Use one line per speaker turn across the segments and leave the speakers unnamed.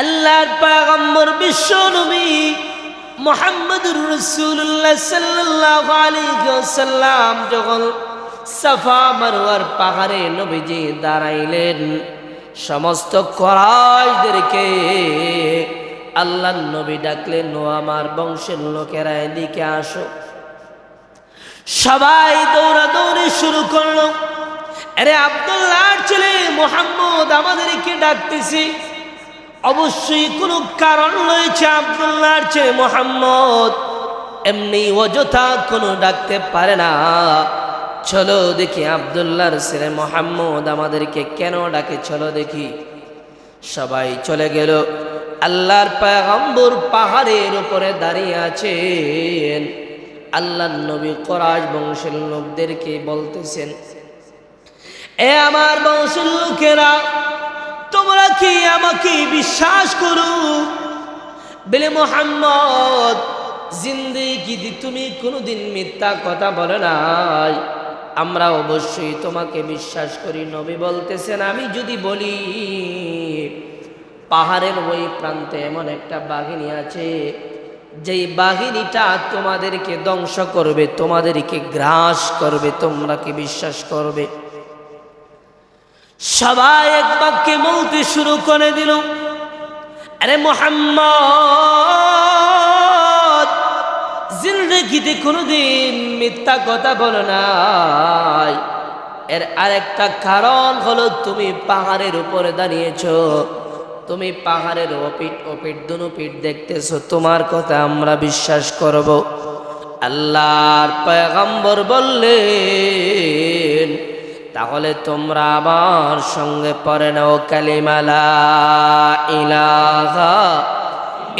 আল্লাহর পাগম্বর বিশ্ব নবী মোহাম্মদুর রসুল্লাহ সাল্লাহ আলিহাল্লাম যখন সাফা মারোয়ার পাহাড়ে নবীজি দাঁড়াইলেন, সমস্ত করাইদেরকে আল্লাহ নবী ডাকলেন আমার বংশের লোকেরা, এদিকে আসো। সবাই দৌড়াদৌড়ি শুরু করল। আরে আব্দুল্লাহর ছেলে মোহাম্মদ, আমাদেরকে ডাকতেছি। অবশ্যই কোনো কারণ রয়েছে আব্দুল্লাহর ছেলে মোহাম্মদ। এমনি অযথা কোনো ডাকতে পারে না। চলো দেখি আব্দুল্লাহর ছেলে মোহাম্মদ আমাদেরকে কেন ডাকে, চলো দেখি। সবাই চলে গেল। আল্লাহর পায়গম্বর পাহাড়ের উপরে দাঁড়িয়ে আছেন। আল্লাহ নবী করাজ বংশের লোকদেরকে বলতেছেন, এ আমার বংশের লোকেরা তোমরা কি আমাকে বিশ্বাস করো। বেলে, মোহাম্মদ, জিন্দিগি তুমি কোনোদিন মিথ্যা কথা বলে নাই। আমরা অবশ্যই তোমাকে বিশ্বাস করি। নবী বলতেছেন, আমি যদি বলি, পাহাড়ের ওই প্রান্তে এমন একটা বাহিনী আছে, যেই বাহিনীটা তোমাদেরকে ধ্বংস করবে, তোমাদেরকে গ্রাস করবে তোমরা কি বিশ্বাস করবে। সবাই এক বাক্যে বলতে শুরু করে দিল। আরে মোহাম্মদ, জিন্দগিতে কোনোদিন মিথ্যা কথা বলো নাই। এর আরেকটা কারণ হলো তুমি পাহাড়ের উপরে দাঁড়িয়েছ। তুমি পাহাড়ের অপিট অপিট দুনো পিঠ দেখতেছো। তোমার কথা আমরা বিশ্বাস করব। আল্লাহর পয়গম্বর বললেন তাহলে তোমরা আমার সঙ্গে পড়ে নাও কালিমালা ইলাহা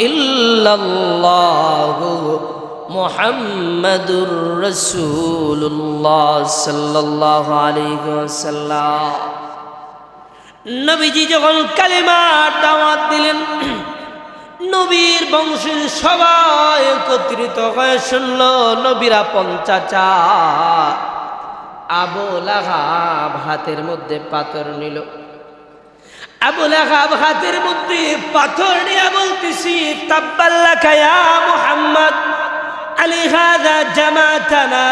ইল্লাল্লাহু মুহাম্মাদুর রাসূলুল্লাহ সাল্লাল্লাহু আলাইহি ওয়াসাল্লাম। নবীজি যখন কালিমার দাওয়াত দিলেন, নবীর বংশের সবাই একত্রিত হয়ে শুনল, নবীরা পঞ্চাচা আবুল আহাব হাতের মধ্যে পাথর নিল। আবুল আহাব হাতের মধ্যে পাথর নিয়ে বলতেছি তাব্বাল্লা খায়া মুহাম্মদ, আলী হাদা জামাতানা।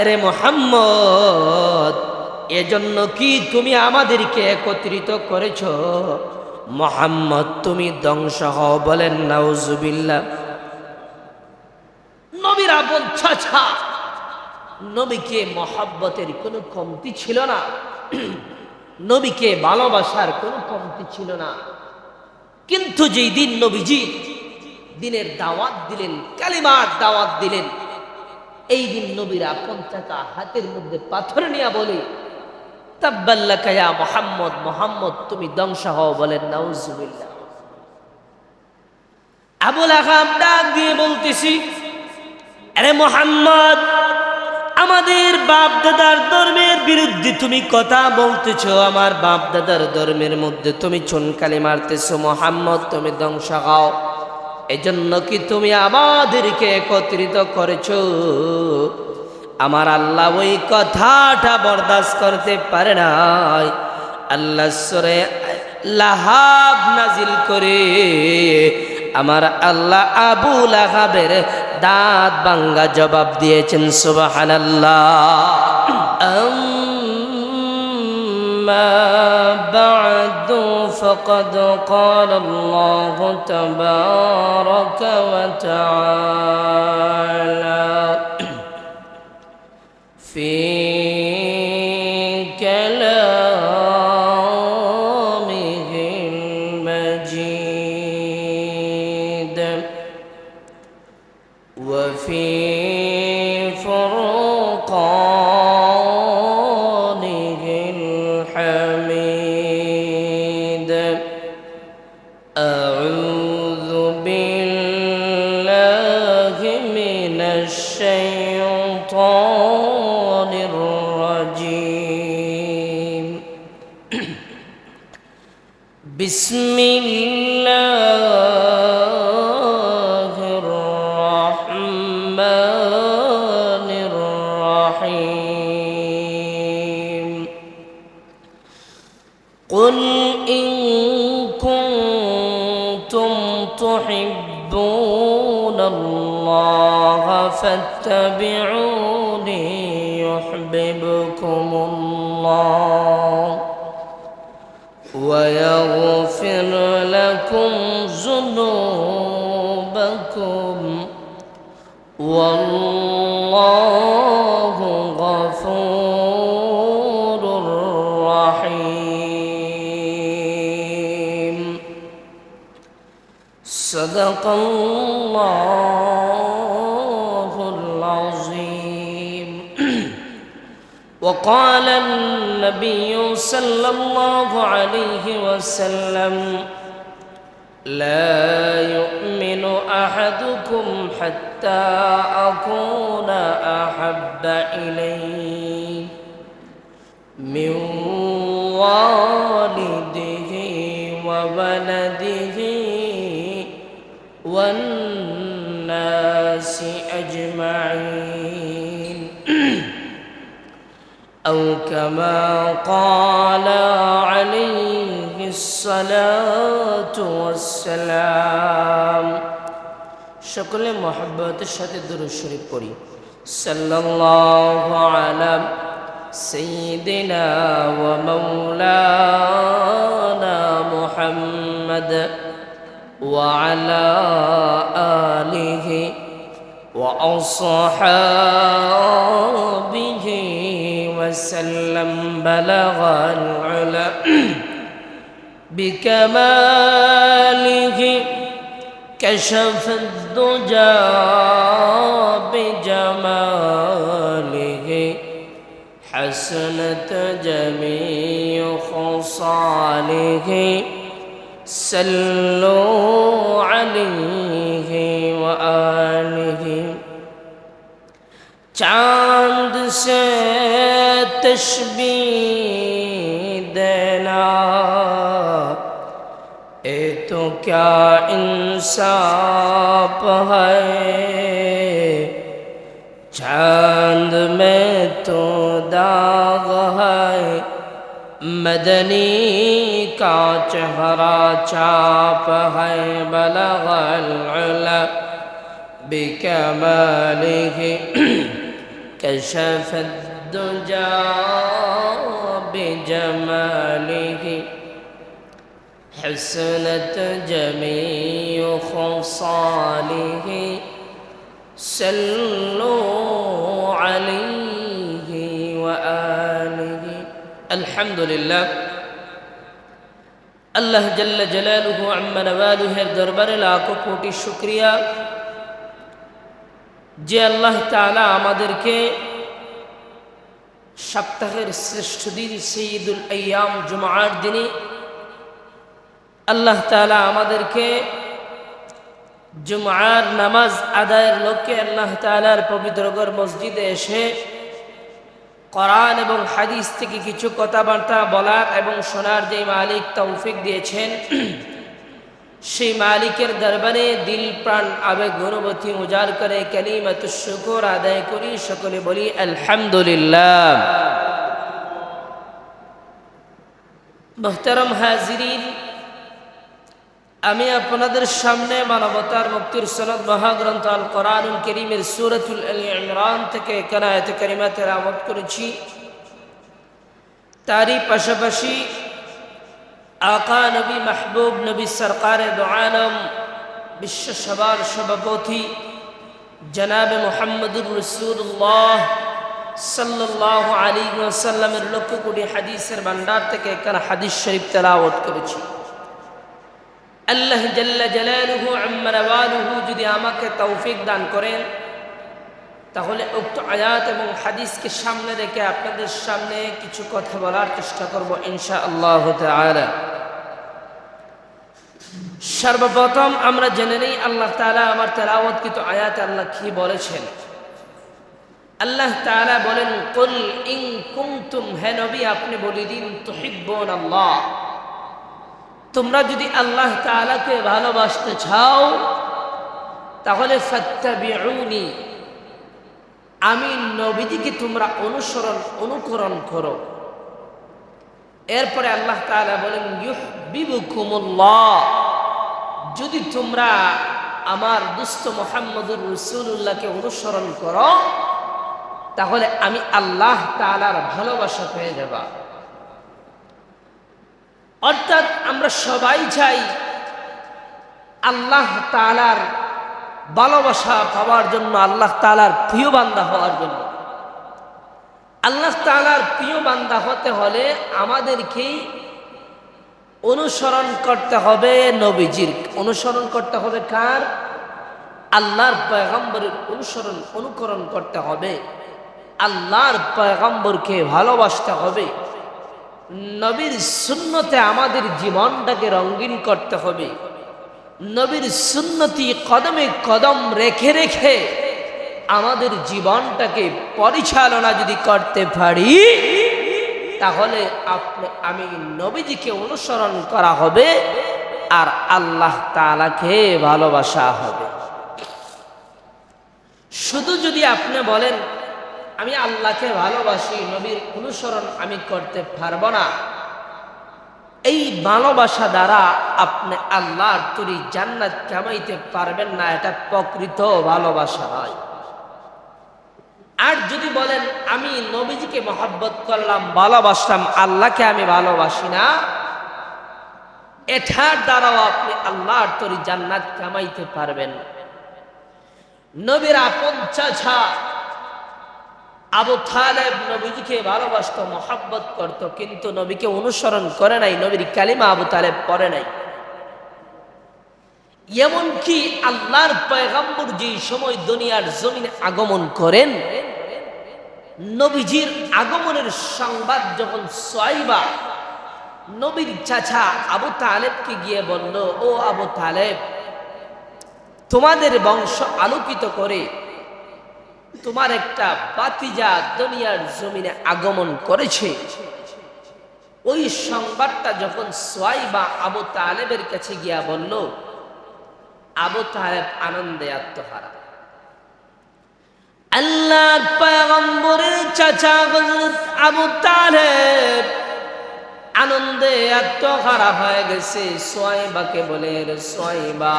আরে মুহাম্মদ, এজন্য কি তুমি আমাদেরকে একত্রিত করেছ? মোহাম্মদ, তুমি ধ্বংস হও বলেন, নাউজুবিল্লাহ। নবীরা বলছা নবীকে মহাব্বতের কোনো কমতি ছিল না। নবীকে ভালোবাসার কোনো কমতি ছিল না। কিন্তু যেই দিন নবীজি দিনের দাওয়াত দিলেন, কালিমার দাওয়াত দিলেন, এই দিন নবীরা পঞ্চাকা হাতের মধ্যে পাথর নিয়ে বলে তাব্বাল্লাকায়া মোহাম্মদ মোহাম্মদ, তুমি ধ্বংস হও বলেন, নাউজুবিল্লাহ। আবুল আহাব ডাক দিয়ে বলতেছি, আরে মোহাম্মদ আমাদের বাপ দাদার ধর্মের বিরুদ্ধে তুমি কথা বলতেছ, আমার বাপ দাদার ধর্মের মধ্যে তুমি চুনকালি মারতেছো, মোহাম্মদ, তুমি ধ্বংস হও। এজন্য কি তুমি আমাদেরকে একত্রিত করেছ? আমার আল্লাহ ওই কথাটা বরদাস্ত করতে পারে নাই। আল্লাহ সরে লাহাব নাজিল করে, আমার আল্লাহ আবু লাহাবের দাঁত বাঙ্গা জবাব দিয়েছেন সুবাহান بعد فقد قال الله تبارك وتعالى في بسم الله الرحمن الرحيم. قل إن كنتم تحبون الله فاتبعوني صدق الله العظيم. وقال النبي صلى الله عليه وسلم لا يؤمن أحدكم حتى أكون أحب إليه من والده وولده والناس اجمعين او كما قال عليه الصلاه والسلام সকলে মহব্বতের সাথে দুরূদ শরীফ পড়ি সাল্লাল্লাহু আলা সাইয়্যিদিনা ওয়া মাওলানা মুহাম্মদ وعلى آله وأصحابه وسلم بلغ العلا بكماله كشف الدجى بجماله حسنت جميع خصاله صلوا عليه وآله. چاند سے تشبیح دینا اے تو کیا انصاف ہے؟ چاند میں تو داغ ہے مدنی کا چہرہ چاپ ہے بلغ العلا بكماله كشف الدجا بجماله حسنت جميع خصاله صلوا عليه وآله الحمد لله আল্লাহ জল্লা জালালুহু আম্মা নওয়ালুহের দরবারে লাখো কোটি শুক্রিয়া। যে আল্লাহ তালা আমাদেরকে সপ্তাহের শ্রেষ্ঠ দিন সঈদুল আয়াম জুমার দিনে আল্লাহ তাআলা আমাদেরকে জুমার নামাজ আদায়ের লক্ষ্যে আল্লাহ তালার পবিত্রগর মসজিদে এসে কোরআন এবং হাদিস থেকে কিছু কথাবার্তা বলার এবং শোনার যে মালিক তৌফিক দিয়েছেন, সেই মালিকের দরবারে দিল প্রাণ আবেগ অনুভূতি উজাড় করে কালিমাত শুকর আদায় করি। সকলে বলি, আলহামদুলিল্লাহ। মোহতারম হাজিরিন আমি আপনাদের সামনে মানবতার মুক্তির সনদ মহাগ্রন্থ আল কোরআনুল করিমের সুরতুল আল ইমরান থেকে কেনায়ত করিমাতে আমদ করেছি। তারই পাশাপাশি আকা নবী মাহবুব নবী সরকারে দোয়ানম বিশ্বসভার সভাপতি জনাবে মোহাম্মদুর রসুল্লাহ সাল্লাহ আলী ওসাল্লামের লক্ষ কোটি হাদিসের ভান্ডার থেকে এখানে হাদিস শরীফ তেলাওয়াত করেছি। আল্লাহ জাল্লা জালালুহু আম্মারাওয়ালুহু যদি আমাকে তৌফিক দান করেন, তাহলে উক্ত আয়াত এবং হাদিসকে সামনে রেখে আপনাদের সামনে কিছু কথা বলার চেষ্টা করব ইনশা আল্লাহ তাআলা। সর্বপ্রথম আমরা জেনে নেই আল্লাহ তাআলা আমার তেলাওয়াতকৃত আয়াত আল্লাহ কি বলেছেন। আল্লাহ তাআলা বলেন, কুল ইন কুনতুম হে নবী, আপনি বলে দিন তুহিব্বুন আল্লাহ তোমরা যদি আল্লাহ তাআলাকে ভালোবাসতে চাও, তাহলে ফাত্তাবিউনি। আমি নবীদিকে তোমরা অনুসরণ, অনুকরণ করো। এরপরে আল্লাহ তাআলা বলেন যদি তোমরা আমার দুস্থ মোহাম্মদুর রসুল্লাহকে অনুসরণ করো, তাহলে আমি আল্লাহ তালার ভালোবাসা পেয়ে যাবা। অর্থাৎ আমরা সবাই চাই আল্লাহ তালার ভালোবাসা পাওয়ার জন্য, আল্লাহ তালার প্রিয় বান্দা হওয়ার জন্য। আল্লাহ তালার প্রিয় বান্দা হতে হলে আমাদেরকেই অনুসরণ করতে হবে নবীজির। অনুসরণ করতে হবে কার? আল্লাহর পয়গম্বরের অনুসরণ, অনুকরণ করতে হবে। আল্লাহর পয়গম্বরকে ভালোবাসতে হবে। নবীর শূন্যতে আমাদের জীবনটাকে রঙিন করতে হবে। নবীর সুন্নতি কদমে কদম রেখে রেখে আমাদের জীবনটাকে পরিচালনা যদি করতে পারি, তাহলে আপনি, আমি নবীজিকে অনুসরণ করা হবে আর আল্লাহ তালাকে ভালোবাসা হবে। শুধু যদি আপনি বলেন আমি আল্লাহকে ভালোবাসি, নবীর অনুসরণ আমি করতে পারব না। এই ভালোবাসা দ্বারা আপনি আল্লাহর তৈরি জান্নাত কামাইতে পারবেন না, এটা প্রকৃত ভালোবাসা নয়। আর যদি বলেন, আমি নবীজিকে মহাব্বত করলাম, ভালোবাসলাম, আল্লাহকে আমি ভালোবাসি না, এটার দ্বারাও আপনি আল্লাহর তৈরি জান্নাত কামাইতে পারবেন। নবীর আপন চাছা আবু থালেব নবীজিকে ভালোবাসত, মহাব্বত করত, কিন্তু নবীকে অনুসরণ করে নাই, নবীর কালিমা আবু তালেব পরে নাই। এমনকি আল্লাহর পয়গাম্বর যে সময় দুনিয়ার জমিনে আগমন করেন, নবীজির আগমনের সংবাদ যখন সোয়াইবা নবীর চাচা আবু তালেবকে গিয়ে বলল, ও আবু তালেব, তোমাদের বংশ আলোকিত করে তোমার একটা বাতিজা দুনিয়ার জমিনে আগমন করেছে। ওই সংবাদটা যখন সোয়াইবা আবু তালেবের কাছে গিয়া বলল, আবু তালেব আনন্দে আত্মহারা। আল্লাহ পয়গম্বরের চাচা আবু তালেব আনন্দে আত্মহারা হয়ে গেছে। সোয়াইবাকে বলে সোয়াইবা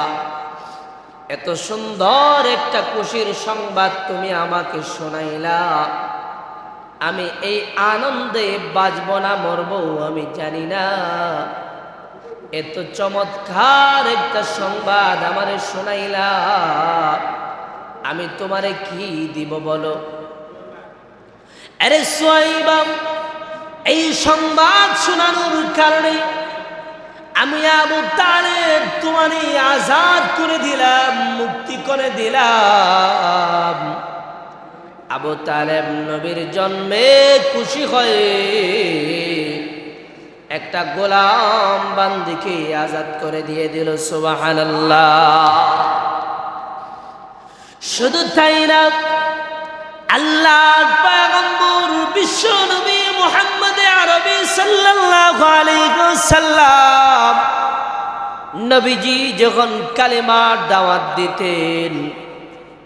এত সুন্দর একটা খুশির সংবাদ তুমি আমাকে শোনাইলা। আমি এই আনন্দে বাজব না মরব আমি জানি না। এত চমৎকার একটা সংবাদ আমারে শোনাইলা। আমি তোমারে কি দিব বলো? আরে সোয়াইবাম এই সংবাদ শোনানোর কারণে আমি আবু তালেব, তোমার আজাদ করে দিলাম, মুক্তি করে দিলাম। আবু তালেব নবীর জন্মে খুশি হয়ে একটা গোলাম বান্দিকে আজাদ করে দিয়ে দিল সুবাহান শুধু তাই না আল্লাহ পয়গম্বর বিশ্ব নবী মুহাম্মদ আরবি সাল্লাল্লাহু আলাইহি ওয়াসাল্লাম নবীজি যখন কালেমার দাওয়াত দিতেন,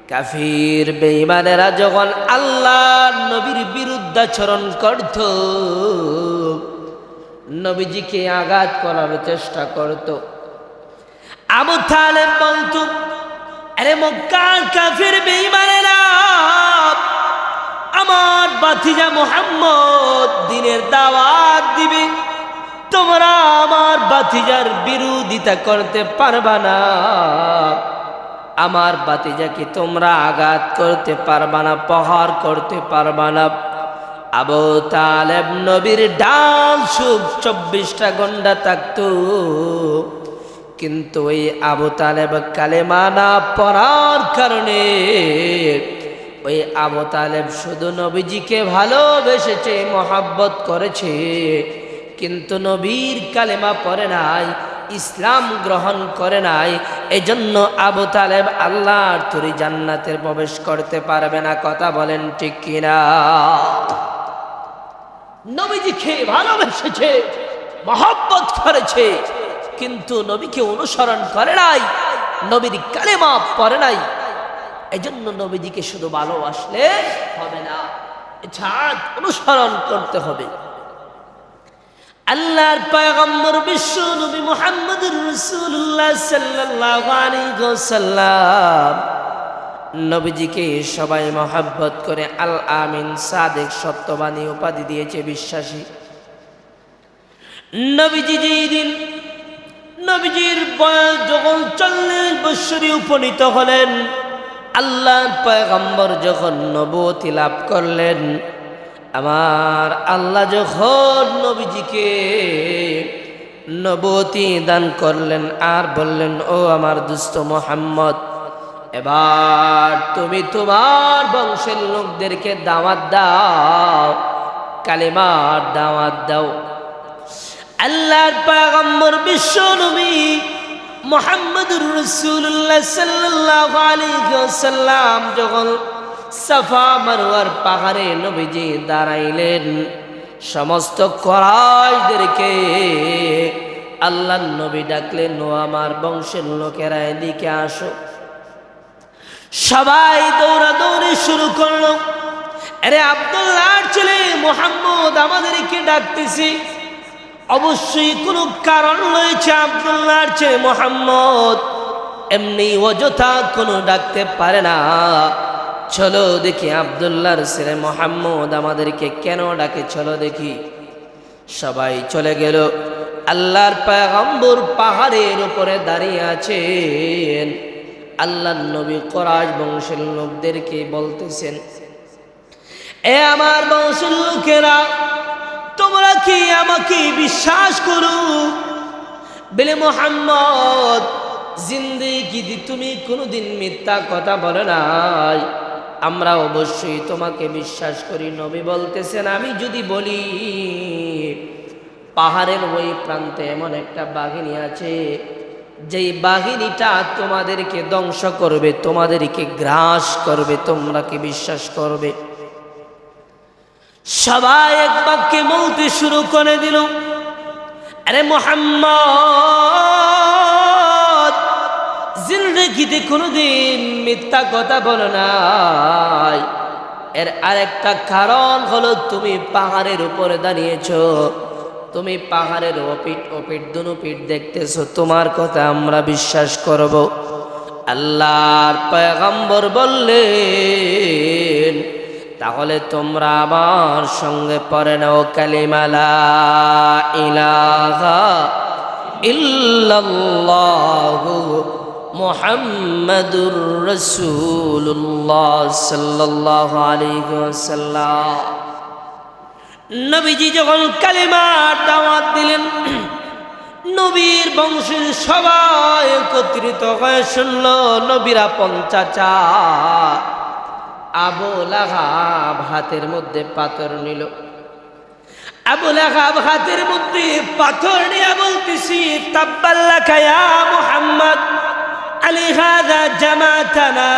কাফির বেঈমানেরা যখন আল্লাহ নবীর বিরুদ্ধাচরণ করত, নবীজিকে আঘাত করার চেষ্টা করত। আবু তালেব বলতো, আরে মক্কার কাফির বেঈমানেরা আমার বাতিজা মোহাম্মদ দিনের দাওয়াত দিবে। তোমরা আমার বাতিজার বিরোধিতা করতে পারবা না। আমার বাতিজাকে তোমরা আঘাত করতে পারবা না, প্রহার করতে পারবা না। আবু তালেব নবীর ডাল সুখ চব্বিশটা ঘণ্টা থাকতো। কিন্তু ওই আবু তালেব কালেমা না পড়ার কারণে ওই আবু তালেব শুধু নবীজিকে ভালোবেসেছে, মহাব্বত করেছে। কিন্তু নবীর কালেমা পড়ে নাই, ইসলাম গ্রহণ করে নাই, এজন্য আবু তালেব আল্লাহর তুরি জান্নাতের প্রবেশ করতে পারবে না। কথা বলেন ঠিক কিনা? নবীজিকে ভালোবেসেছে, মহব্বত করেছে, কিন্তু নবীকে অনুসরণ করে নাই, নবীর কালেমা পড়ে নাই। এজন্য নবীজিকে শুধু ভালোবাসলে হবে না, এছাড়া অনুসরণ করতে হবে। আল্লাহর পয়গম্বর বিশ্ব নবী মুহাম্মদুর সাল্লাল্লাহু আলাইহি নবীজিকে সবাই মহাব্বত করে আল আমিন সাদেক সত্যবাণী উপাধি দিয়েছে বিশ্বাসী। নবীজি যেই দিন নবীজির বয়স যখন চল্লিশ বৎসরে উপনীত হলেন আল্লাহর পয়গম্বর যখন নবতী লাভ করলেন, আমার আল্লাহ যখন নবীজিকে নবতী দান করলেন আর বললেন, ও আমার দুস্থ মোহাম্মদ, এবার তুমি তোমার বংশের লোকদেরকে দাওয়াত দাও, কালেমার দাওয়াত দাও। আল্লাহর বিশ্ব নবী মোহাম্মদুর রসুল্লাহ সাল্লাল্লাহু আলাইহি ওয়াসাল্লাম যখন সাফা মারওয়ার পাহাড়ে নবীজি দাঁড়াইলেন, সমস্ত করাইদেরকে আল্লাহ নবী ডাকলেন ও আমার বংশের লোকেরা এদিকে আসো। সবাই দৌড়াদৌড়ি শুরু করল। আরে আব্দুল্লাহর ছেলে মোহাম্মদ আমাদেরকে ডাকতেছি। অবশ্যই কোনো কারণ রয়েছে আব্দুল্লাহর ছেলে মোহাম্মদ। এমনি অযথা কোনো ডাকতে পারে না। চলো দেখি আব্দুল্লাহর ছেলে মোহাম্মদ আমাদেরকে কেন ডাকে, চলো দেখি। সবাই চলে গেল। আল্লাহর পায়গম্বর পাহাড়ের উপরে দাঁড়িয়ে আছেন। আল্লাহ নবী করাজ বংশের লোকদেরকে বলতেছেন, এ আমার বংশের লোকেরা তোমরা কি আমাকে বিশ্বাস করো? বেলে, মোহাম্মদ জিন্দিগি তুমি কোনোদিন মিথ্যা কথা বলে নাই। আমরা অবশ্যই তোমাকে বিশ্বাস করি। নবী বলতেছেন, আমি যদি বলি, পাহাড়ের ওই প্রান্তে এমন একটা বাঘিনী আছে, যেই বাহিনীটা তোমাদেরকে ধ্বংস করবে, তোমাদেরকে গ্রাস করবে, তোমরা কি বিশ্বাস করবে? সবাই এক বাক্যে বলতে শুরু করে দিল। আরে মোহাম্মদ, জিন্দগিতে কোনোদিন মিথ্যা কথা বলো নাই। এর আরেকটা কারণ হলো তুমি পাহাড়ের উপরে দাঁড়িয়েছ। তুমি পাহাড়ের অপিট অপিট দুনো পিঠ দেখতেছো, তোমার কথা আমরা বিশ্বাস করব। আল্লাহর পয়গম্বর বললেন তাহলে তোমরা আমার সঙ্গে পড়ে নাও কালিমালা ইলাহা ইল্লাল্লাহু মুহাম্মাদুর রাসূলুল্লাহ সাল্লাল্লাহু আলাইহি ওয়াসাল্লাম। নবীজি যখন কালিমার দাওয়াত দিলেন, নবীর বংশের সবাই একত্রিত হয়ে শুনল, নবীরা পঞ্চাচা আবুল আহাব হাতের মধ্যে পাথর নিল। আবুল আহাব হাতের মধ্যে পাথর নিয়ে বলতেছি তাব্বাল্লা খায়া মোহাম্মদ, আলী হাদা জামাতানা।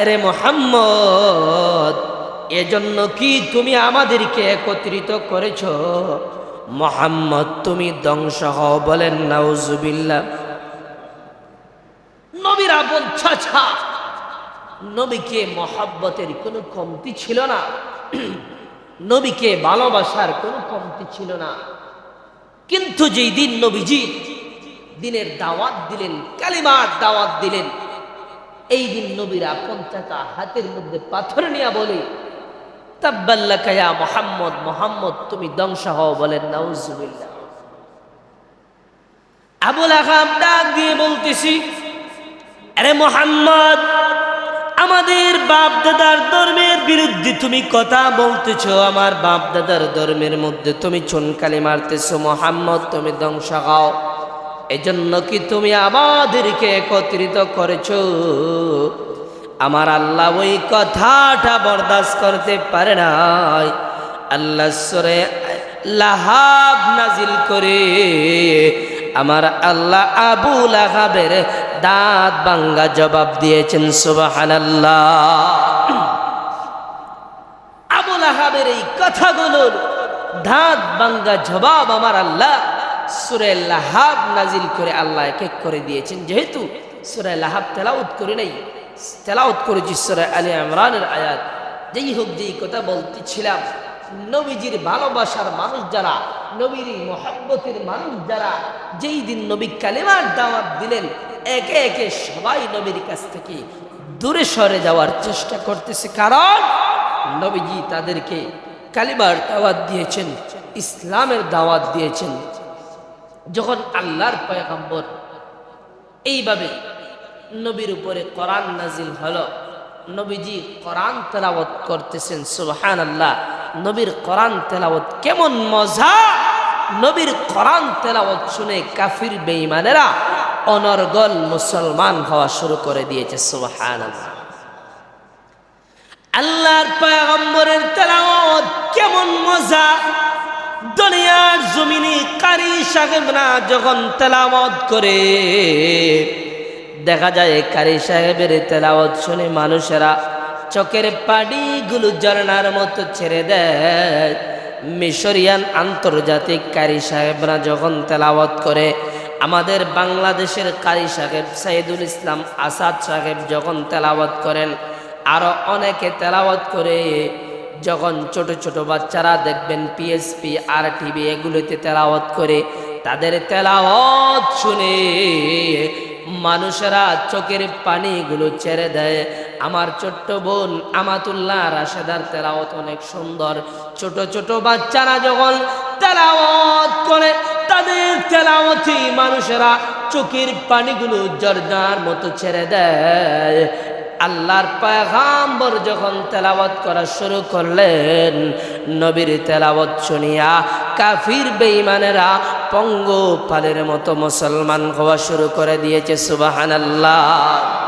আরে মোহাম্মদ, এজন্য কি তুমি আমাদেরকে একত্রিত করেছ? মোহাম্মদ, তুমি ধ্বংস হও বলেন নাউজুবিল্লা নবীরা বলছা ছা নবীকে মহাব্বতের কোনো কমতি ছিল না। নবীকে ভালোবাসার কোনো কমতি ছিল না। কিন্তু যেই দিন নবীজি দিনের দাওয়াত দিলেন, কালিমার দাওয়াত দিলেন, এই দিন নবীরা পঞ্চাটা হাতের মধ্যে পাথর নিয়ে বলে তাব্বাল্লাকায়া মোহাম্মদ মোহাম্মদ, তুমি ধ্বংস হও, বলেন, নাউজুবিল্লাহ। আবুল আহাব ডাক দিয়ে বলতেছি, আরে মোহাম্মদ আমাদের বাপ দাদার ধর্মের বিরুদ্ধে তুমি কথা বলতেছ, আমার বাপ দাদার ধর্মের মধ্যে তুমি চুনকালি মারতেছ, মোহাম্মদ, তুমি ধ্বংস হও। এজন্য কি তুমি আমাদেরকে একত্রিত করেছ? আমার আল্লাহ ওই কথাটা বরদাস্ত করতে পারে নাই। আল্লাহ সরে লাহাব নাজিল করে আমার আল্লাহ আবু লাহাবের দাঁত বাঙ্গা জবাব দিয়েছেন সুবাহান আবু লাহাবের এই কথাগুলোর দাঁত বাঙ্গা জবাব আমার আল্লাহ সুরে লাহাব নাজিল করে আল্লাহ এক এক করে দিয়েছেন। যেহেতু সুরে লাহাব তেলাউত করে নাই তেলাউত করেছি সুরে আলী ইমরানের আয়াত। যেই হোক যেই কথা বলতেছিলাম নবীজির ভালোবাসার মানুষ যারা, নবীর মহাব্বতের মানুষ যারা, যেই দিন নবী কালিমার দাওয়াত দিলেন, একে একে সবাই নবীর কাছ থেকে দূরে সরে যাওয়ার চেষ্টা করতেছে। কারণ নবীজি তাদেরকে কালিমার দাওয়াত দিয়েছেন, ইসলামের দাওয়াত দিয়েছেন। যখন আল্লাহর পয়গম্বর এইভাবে নবীর উপরে কোরআন নাজিল হল, নবীজি কোরআন তেলাওয়াত করতেছেন সুবহান আল্লাহ নবীর কোরআন তেলাওয়াত কেমন মজা? নবীর কোরআন তেলাওয়াত শুনে কাফির বেঈমানেরা অনর্গল মুসলমান হওয়া শুরু করে দিয়েছে সুবহান আল্লাহর পয়গম্বরের তেলাওয়াত কেমন মজা? দুনিয়ার জমিনে কারি সাহেবরা যখন তেলাওয়াত করে, দেখা যায় কারি সাহেবের তেলাওয়াত শুনে মানুষেরা চোখের পাড়িগুলো ঝর্ণার মতো ছেড়ে দেয়। মিশরিয়ান আন্তর্জাতিক কারি সাহেবরা যখন তেলাওয়াত করে, আমাদের বাংলাদেশের কারি সাহেব সাইদুল ইসলাম আসাদ সাহেব যখন তেলাওয়াত করেন, আরও অনেকে তেলাওয়াত করে, যখন ছোট ছোট বাচ্চারা দেখবেন পিএসপি আর টিভি এগুলোতে তেলাওয়াত করে, তাদের তেলাওয়াত শুনে মানুষেরা চোখের পানিগুলো ছেড়ে দেয়। আমার ছোট্ট বোন আমাতুল্লাহ রাশেদার তেলাওয়াত অনেক সুন্দর। ছোট ছোট বাচ্চারা যখন তেলাওয়াত করে, তাদের তেলাওয়াতি মানুষেরা চোখের পানিগুলো জর্দার মতো ছেড়ে দেয়। আল্লাহর পয়গাম্বর যখন তেলাওয়াত করা শুরু করলেন, নবীর তেলাওয়াত শুনিয়া কাফির বেঈমানেরা পঙ্গপালের মতো মুসলমান হওয়া শুরু করে দিয়েছে সুবাহান আল্লাহ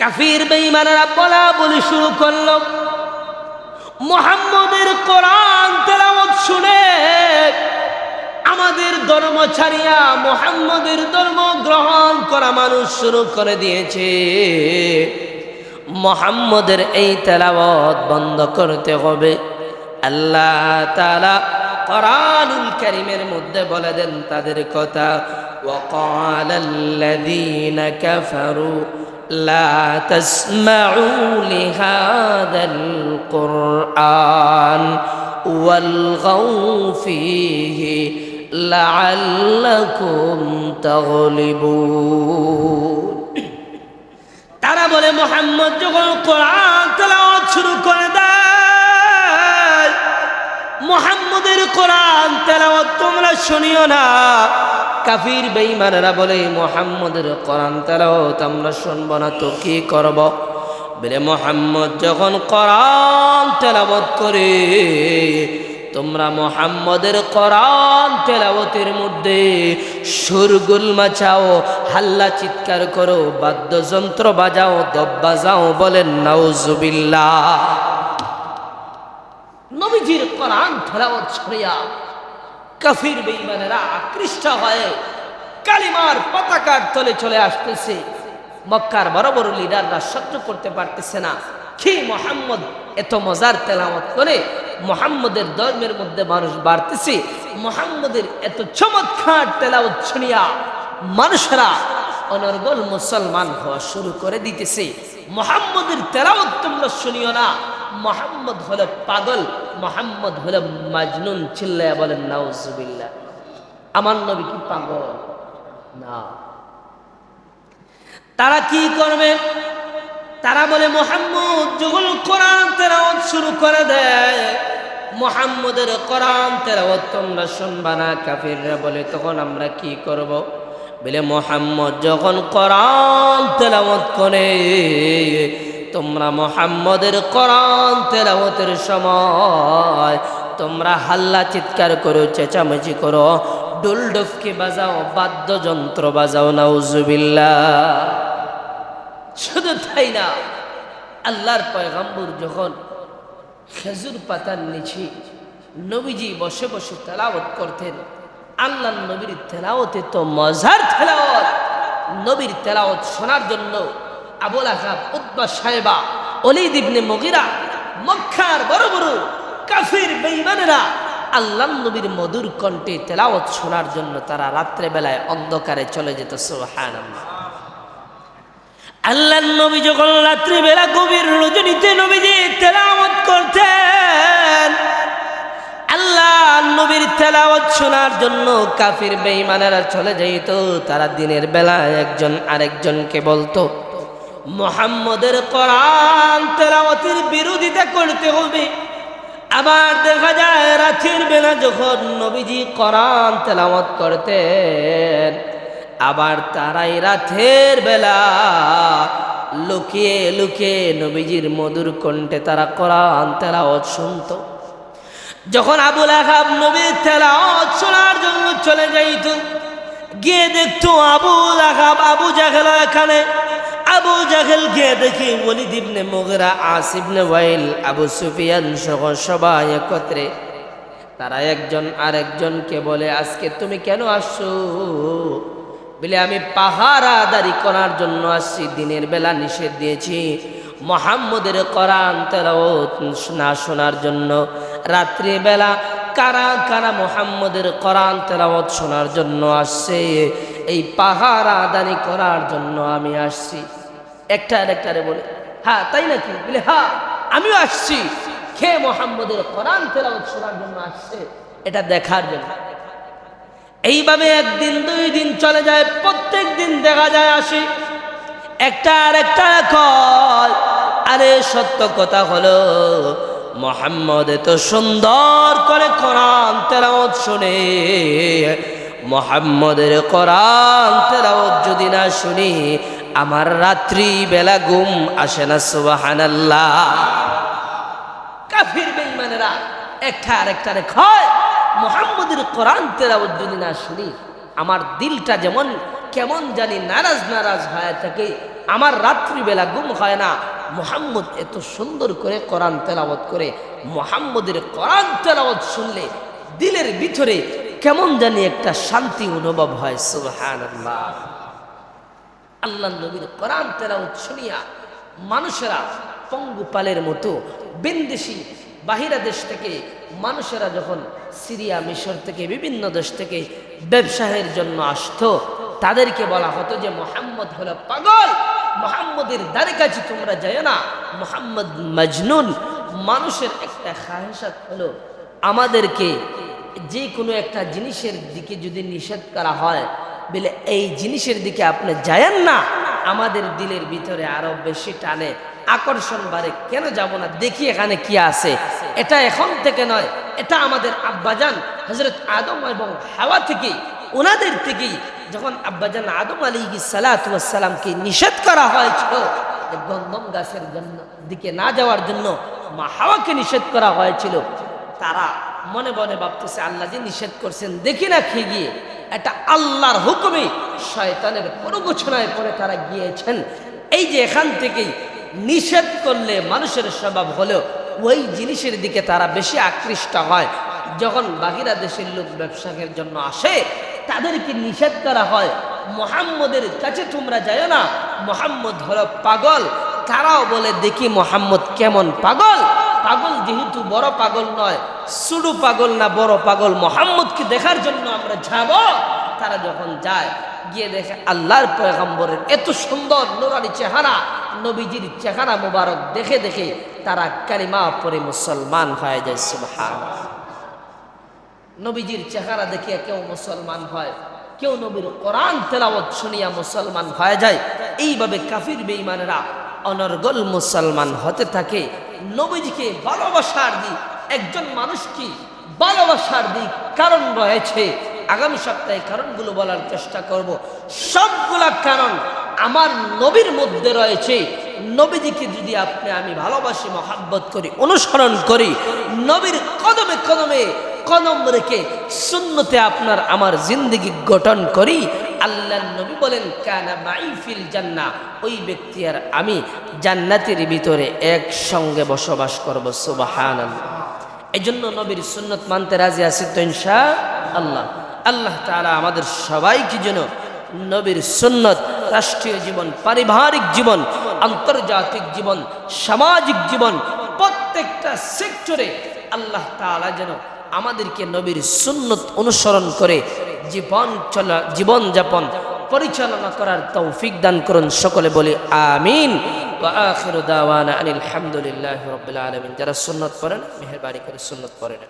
কাফির বেঈমানেরা বলা বলি শুরু করল মোহাম্মদের কোরআন তেলাওয়াত শুনে আমাদের ধর্ম ছাড়িয়া মোহাম্মদের ধর্ম গ্রহণ করা মানুষ শুরু করে দিয়েছে মোহাম্মদের এই তেলাওয়াত বন্ধ করতে হবে আল্লাহ তালা কোরআনুল করিমের মধ্যে বলে দেন তাদের কথা وقال الذين كفروا لا تسمعوا لهذا القرآن والغوا فيه لعلكم تغلبون তারা বলে মোহাম্মদ যখন কোরআন তেলাওয়াত শুরু করে দেয় মোহাম্মদের কোরআন তেলাওয়াত তোমরা শুনিও না কাফির বেঈমানেরা বলে, মোহাম্মদের কোরআন তেলাওয়াত আমরা শুনব না, তো কি করব? বলে, মোহাম্মদ যখন কোরআন তেলাওয়াত করে, তোমরা মোহাম্মদের কোরআন তেলাওয়াতের মধ্যে সুরগুল মাচাও, হাল্লা চিৎকার করো, বাদ্যযন্ত্র বাজাও, দব বাজাও বলেন, নাউজুবিল্লাহ। নবীজির কোরআন তেলাওয়াত ছড়িয়া কাফির বেঈমানেরা আকৃষ্ট হয়ে কালিমার পতাকার তলে চলে আসতেছে। মক্কার বড় বড় লিডাররা সহ্য করতে পারতেছে না। কি মোহাম্মদ, এত মজার তেলাওয়াত করে মোহাম্মদের ধর্মের মধ্যে মানুষ বাড়তেছে। মোহাম্মদের এত চমৎকার তেলাওয়াত শুনিয়া মানুষরা অনর্গল মুসলমান হওয়া শুরু করে দিতেছে। মোহাম্মদের তেলাওয়াত তোমরা শুনিও না। মোহাম্মদ হলো পাগল মোহাম্মদ হলো মাজনুন চিল্লায়া বলেন, নাউজুবিল্লাহ। আমার নবী কি পাগল? না। তারা কি করবে? তারা বলে, মোহাম্মদ যখন কোরআন তেরাওয়াত শুরু করে দেয় মোহাম্মদের কোরআন তেরাওয়াত তোমরা শুনবা না, কাফিররা বলে, তখন আমরা কি করব? বলে, মোহাম্মদ যখন কোরআন তেলাওয়াত করে তোমরা মোহাম্মদের কোরআন তেলাওয়াতের সময় তোমরা হাল্লা চিৎকার করো, চেঁচামেচি করো ডুলডুফকি বাজাও, বাদ্যযন্ত্র বাজাও, নাউজুবিল্লাহ। শুধু তাই না, আল্লাহর পয়গাম্বর যখন খেজুর পাতার নিচে নবীজি বসে বসে তেলাওয়াত করতেন, আল্লাহ নবীর তেলাওতে তো মজার তেলাওয়াত, নবীর তেলাওত শোনার জন্য আবুল আহাব উদ্বা সাহেবা অলিদ ইবনে মগিরা, মক্কার বড় বড় কাফির বেঈমানেরা আল্লাহ নবীর মধুর কণ্ঠে তেলাওয়াত শোনার জন্য তারা রাত্রে বেলায় অন্ধকারে চলে যেত, সুবহানাল্লাহ। আল্লাহ নবী যখন রাত্রিবেলা গভীর রজনীতে নবীজি তেলাওয়াত করতেন, আল্লাহ নবীর তেলাওয়াত শোনার জন্য কাফির বেঈমানেরা চলে যাইত তারা দিনের বেলা একজন আরেকজনকে বলতো মোহাম্মদের কোরআন তেলাওয়াতের বিরোধিতা করতে হবে। আবার দেখা যায়, রাতের বেলা যখন নবীজি কোরআন তেলাওয়াত করতেন, আবার তারাই রাতের বেলা লুকিয়ে লুকিয়ে নবীজির মধুর কণ্ঠে তারা কোরআন তেলাওয়াত শুনত। যখন আবুল আহাব নবীর তেলাওয়াত শোনার জন্য চলে যাইত, গিয়ে দেখতো আবুল আহাব, আবু জাহেল এখানে আবু জাহেল গিয়ে দেখি ওলিদ ইবনে মুগরা আসিবনে ওয়াইল, আবু সুফিয়ান সহ সবাই একত্রে। তারা একজন আরেকজনকে বলে, আজকে তুমি কেন আসছো? বলে, আমি পাহারাদারি করার জন্য আসছি, দিনের বেলা নিষেধ দিয়েছি। মোহাম্মদের কোরআন তেলাওয়াত না শোনার জন্য। রাত্রিবেলা কারা কারা মোহাম্মদের কোরআন তেলাওয়াত শোনার জন্য আসছে, এই পাহারাদারি করার জন্য আমি আসছি। একটা আর একটারে বলে হ্যাঁ তাই নাকি? বলে হ্যাঁ আমিও আসছি। খে মোহাম্মদের কোরআন তেলাওয়াত শোনার জন্য আসছে। এটা দেখার জন্য। এইভাবে একদিন, দুই দিন চলে যায়, প্রত্যেক দিন দেখা যায় আসি। একটা আর একটা কল। আরে, সত্য কথা হলো, মোহাম্মদ এত সুন্দর করে কোরআন তেলাওয়াত শুনে। মোহাম্মদের কোরআন তেলাওয়াত যদি না শুনি আমার রাত্রি বেলা ঘুম আসে না, সুবহানাল্লাহ। কাফির বেঈমানেরা একটা আর একটারে খয়, মোহাম্মদের কোরআন তেলাওয়াত যদি না শুনি, আমার দিলটা যেমন, কেমন জানি নারাজ নারাজ হয়ে থাকে, আমার রাত্রিবেলা গুম হয় না। মোহাম্মদ এত সুন্দর করে কোরআন তেলাওয়াত করে, মোহাম্মদের কোরআন তেলাওয়াত শুনলে দিলের ভিতরে কেমন জানি একটা শান্তি অনুভব হয়, সুবহানাল্লাহ। আল্লাহ নবীর কোরআন তেলাওয়াত শুনিয়া মানুষেরা পঙ্গুপালের মতো বিন্দেশি বাহিরা দেশ থেকে, মানুষেরা যখন সিরিয়া, মিশর থেকে, বিভিন্ন দেশ থেকে ব্যবসায়ের জন্য আসতো, তাদেরকে বলা হতো যে, মোহাম্মদ হলো পাগল, মোহাম্মদের দ্বারে কাছে তোমরা যায় না, মোহাম্মদ মজনুন। মানুষের একটা খাহেসাত হলো, আমাদেরকে যে কোনো একটা জিনিসের দিকে যদি নিষেধ করা হয় বলে, এই জিনিসের দিকে আপনি যায়েন না। আমাদের দিলের ভিতরে আরও বেশি টানে। আকর্ষণ বাড়ে, কেন যাব না? দেখি এখানে কি আছে। এটা এখন থেকে নয়, এটা আমাদের আব্বাজান হজরত আদম এবং হাওয়া থেকে ওনাদের থেকেই যখন আব্বাজান আদম আলী সালাতামকে নিষেধ করা হয়েছিল গন্ধম গাছের জন্য, দিকে না যাওয়ার জন্য মা হাওয়াকে নিষেধ করা হয়েছিল, তারা মনে মনে ভাবতেছে, আল্লাহ যে নিষেধ করছেন, দেখি না খেয়ে গিয়ে। এটা আল্লাহর হুকুমে শয়তানের পরগোছনায় পরে তারা গিয়েছেন। এই যে এখান থেকেই নিষেধ করলে মানুষের স্বভাব হলেও ওই জিনিসের দিকে তারা বেশি আকৃষ্ট হয়। যখন বাকিরা দেশের লোক ব্যবসাকের জন্য আসে, তাদেরকে নিষেধ করা হয়, মোহাম্মদের কাছে তোমরা যায় না, মোহাম্মদ হলো পাগল। তারাও বলে, দেখি মোহাম্মদ কেমন পাগল। পাগল যেহেতু বড় পাগল নয় সুডু পাগল না, বড় পাগল মোহাম্মদকে দেখার জন্য আমরা যাব। তারা যখন যায়, গিয়ে দেখে আল্লাহর পয়গম্বরের এত সুন্দর নোরানি চেহারা, নবীজির চেহারা মোবারক দেখে দেখে তারা কালিমা পরে মুসলমান হয়ে যায় সুবহান নবীজির চেহারা দেখিয়া কেউ মুসলমান হয়, কেউ নবীর কোরআন তেলাওয়াত শুনিয়া মুসলমান হয়ে যায়। এইভাবে কাফির বেঈমানেরা অনর্গল মুসলমান হতে থাকে। নবীজিকে ভালোবাসার দিক, একজন মানুষকে ভালোবাসার দিক কারণ রয়েছে। আগামী সপ্তাহে কারণগুলো বলার চেষ্টা করব। সবগুলা কারণ আমার নবীর মধ্যে রয়েছে। নবীজিকে যদি আপনি আমি ভালোবাসি, মহাব্বত করি, অনুসরণ করি, নবীর কদমে কদমে কদম রেখে শূন্যতে আপনার, আমার জিন্দগি গঠন করি আল্লাহ নবী বলেন, কানা মাইফিল জান্না ওই ব্যক্তি আর আমি জান্নাতের ভিতরে একসঙ্গে বসবাস করব সুবাহান এই জন্য নবীর সুন্নত মানতে রাজি আছি তো ইনশা আল্লাহ আল্লাহ তারা আমাদের সবাইকে যেন নবীর সুন্নত, রাষ্ট্রীয় জীবন, পারিবারিক জীবন, আন্তর্জাতিক জীবন, সামাজিক জীবন, প্রত্যেকটা সেক্টরে আল্লাহ তালা যেন আমাদেরকে নবীর সুন্নত অনুসরণ করে জীবন চলা জীবনযাপন পরিচালনা করার তৌফিক দান করুন সকলে বলি আমিন। আলহামদুলিল্লাহ রাব্বিল আলমিন। যারা সুন্নত পড়েন মেহরবানি করে সুন্নত পড়েন